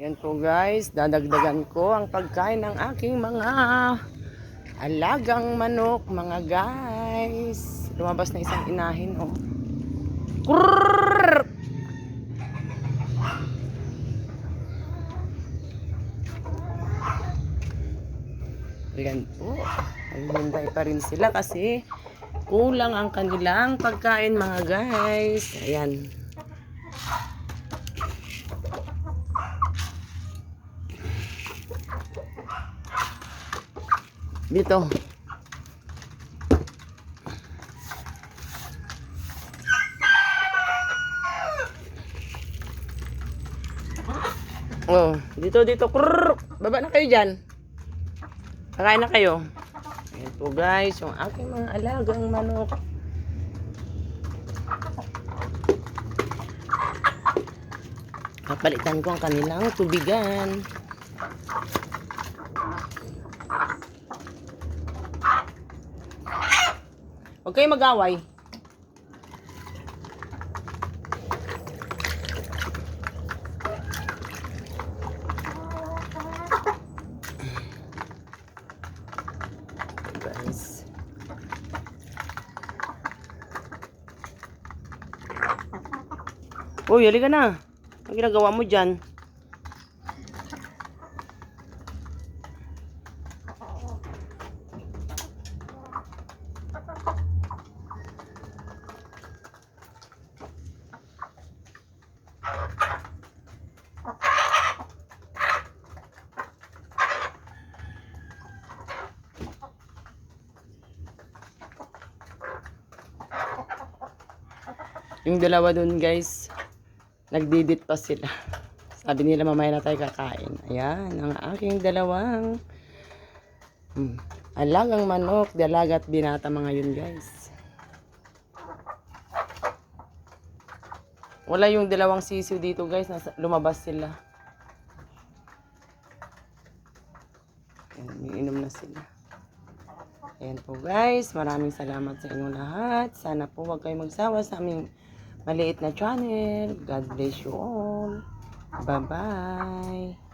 Yan po guys, dadagdagan ko ang pagkain ng aking mga alagang manok, mga guys. Lumabas na isang inahin, oh. Kurrrr! Ayan po. Naghihintay pa rin sila kasi kulang ang kanilang pagkain mga guys. Ayan. Dito. Oh, dito dito. Krrr. Baba na kayo diyan. Kakain na kayo. Ayan po guys, yung aking mga alagang manok. Kapalitan ko ang kanilang tubigan. Huwag kayo mag-away. Guys. Uy, halika na. Ang ginagawa mo dyan? Yung dalawa dun guys, nagdidit pa sila. Sabi nila mamaya na tayo kakain. Ayan, ang aking dalawang hmm, alagang manok, dalaga at binata mga yun guys. Wala yung dalawang sisiw dito guys, nasa, lumabas sila. Ayan, umiinom na sila. Ayan po guys, maraming salamat sa inyong lahat. Sana po huwag kayong magsawa sa aming maliit na channel. God bless you all. Bye-bye.